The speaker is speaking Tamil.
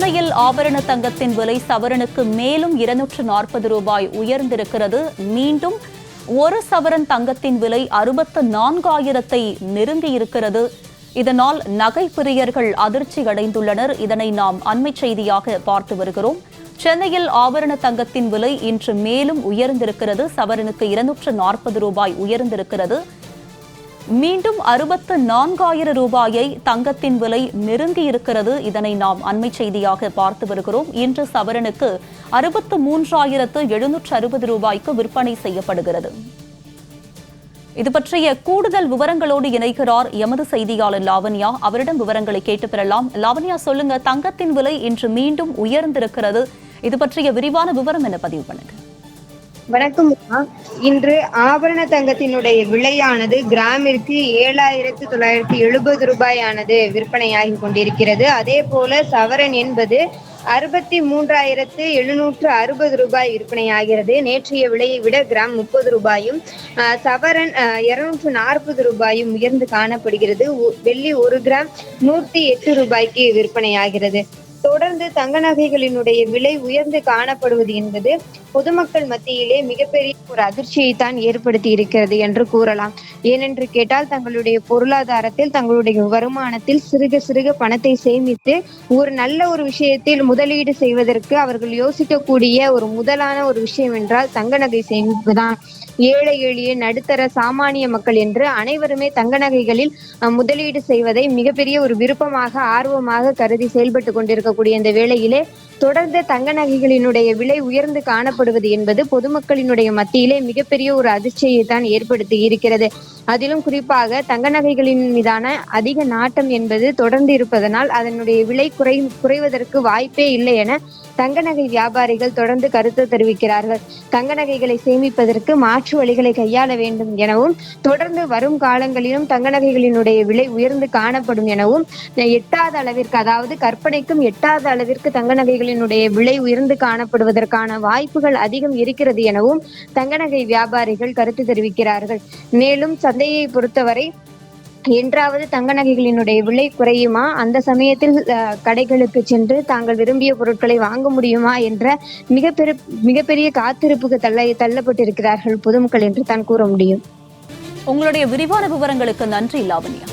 சென்னையில் ஆபரண தங்கத்தின் விலை சவரனுக்கு மேலும் இருநூற்று நாற்பது ரூபாய் உயர்ந்திருக்கிறது. மீண்டும் ஒரு சவரன் தங்கத்தின் விலை அறுபத்து நான்காயிரத்தை நெருங்கியிருக்கிறது. இதனால் நகை பிரியர்கள் அதிர்ச்சி அடைந்துள்ளனர் இதனை நாம் அண்மை செய்தியாக பார்த்து வருகிறோம். சென்னையில் ஆபரண தங்கத்தின் விலை இன்று மேலும் உயர்ந்திருக்கிறது. சவரனுக்கு இருநூற்று நாற்பது ரூபாய் உயர்ந்திருக்கிறது. மீண்டும் அறுபத்து நான்காயிரம் ரூபாயை தங்கத்தின் விலை நெருங்கி இருக்கிறது இதனை நாம் அண்மை செய்தியாக பார்த்து வருகிறோம். இன்று சவரனுக்கு அறுபத்து மூன்றாயிரத்து எழுநூற்று அறுபது ரூபாய்க்கு விற்பனை செய்யப்படுகிறது. இது பற்றிய கூடுதல் விவரங்களோடு இணைகிறார் எமது செய்தியாளர் லாவண்யா. அவரிடம் விவரங்களை கேட்டு பெறலாம். லாவண்யா சொல்லுங்க தங்கத்தின் விலை இன்று மீண்டும் உயர்ந்திருக்கிறது. இது பற்றிய விரிவான விவரம் என பதிவு பண்ணுங்க. வணக்கம் இன்று ஆபரண தங்கத்தினுடைய விலையானது கிராமிற்கு ஏழாயிரத்து தொள்ளாயிரத்தி எழுபது ரூபாயானது விற்பனையாகி கொண்டிருக்கிறது. அதே போல சவரன் என்பது அறுபத்தி மூன்றாயிரத்து எழுநூற்று அறுபது ரூபாய் விற்பனையாகிறது. நேற்றைய விலையை விட கிராம் முப்பது ரூபாயும் ஆஹ், சவரன் இருநூற்று நாற்பது ரூபாயும் உயர்ந்து காணப்படுகிறது. ஒ- வெள்ளி ஒரு கிராம் நூற்றி எட்டு ரூபாய்க்கு விற்பனையாகிறது. தொடர்ந்து தங்க நகைகளினுடைய விலை உயர்ந்து காணப்படுவது என்பது பொதுமக்கள் மத்தியிலே மிகப்பெரிய ஒரு அதிர்ச்சியை தான் ஏற்படுத்தி இருக்கிறது என்று கூறலாம். ஏனென்று கேட்டால் தங்களுடைய பொருளாதாரத்தில் தங்களுடைய வருமானத்தில் சிறுக சிறுக பணத்தை சேமித்து ஒரு நல்ல ஒரு விஷயத்தில் முதலீடு செய்வதற்கு அவர்கள் யோசிக்கக்கூடிய ஒரு முதலான ஒரு விஷயம் என்றால் தங்க நகை சேமிப்புதான். ஏழை எளிய நடுத்தர சாமானிய மக்கள் என்று அனைவருமே தங்க நகைகளில் முதலீடு செய்வதை மிகப்பெரிய ஒரு விருப்பமாக ஆர்வமாக கருதி செயல்பட்டு கொண்டிருக்கக்கூடிய இந்த வேளையிலே தொடர்ந்து தங்க நகைகளினுடைய விலை உயர்ந்து காணப்படுவது என்பது பொதுமக்களினுடைய மத்தியிலே மிகப்பெரிய ஒரு அதிர்ச்சியை தான் ஏற்படுத்தி இருக்கிறது. அதிலும் குறிப்பாக தங்க நகைகளின் மீதான அதிக நாட்டம் என்பது தொடர்ந்து இருப்பதனால் அதனுடைய விலை குறை குறைவதற்கு வாய்ப்பே இல்லை என தங்க நகை வியாபாரிகள் தொடர்ந்து கருத்து தெரிவிக்கிறார்கள். தங்க நகைகளை சேமிப்பதற்கு மாற்று வழிகளை கையாள வேண்டும் எனவும் தொடர்ந்து வரும் காலங்களிலும் தங்க நகைகளினுடைய விலை உயர்ந்து காணப்படும் எனவும் எட்டாத அளவிற்கு அதாவது கற்பனைக்கும் எட்டாத அளவிற்கு தங்க நகைகளினுடைய விலை உயர்ந்து காணப்படுவதற்கான வாய்ப்புகள் அதிகம் இருக்கிறது எனவும் தங்க நகை வியாபாரிகள் கருத்து தெரிவிக்கிறார்கள். மேலும் சந்தையை பொறுத்தவரை என்றாவது தங்க நகைகளினுடைய விலை குறையுமா? அந்த சமயத்தில் கடைகளுக்கு சென்று தாங்கள் விரும்பிய பொருட்களை வாங்க முடியுமா? என்ற மிகப்பெரு மிகப்பெரிய காத்திருப்புக்கு தள்ள தள்ளப்பட்டிருக்கிறார்கள் பொதுமக்கள் என்று தான் கூற முடியும். உங்களுடைய விரிவான விவரங்களுக்கு நன்றி லாவண்யா.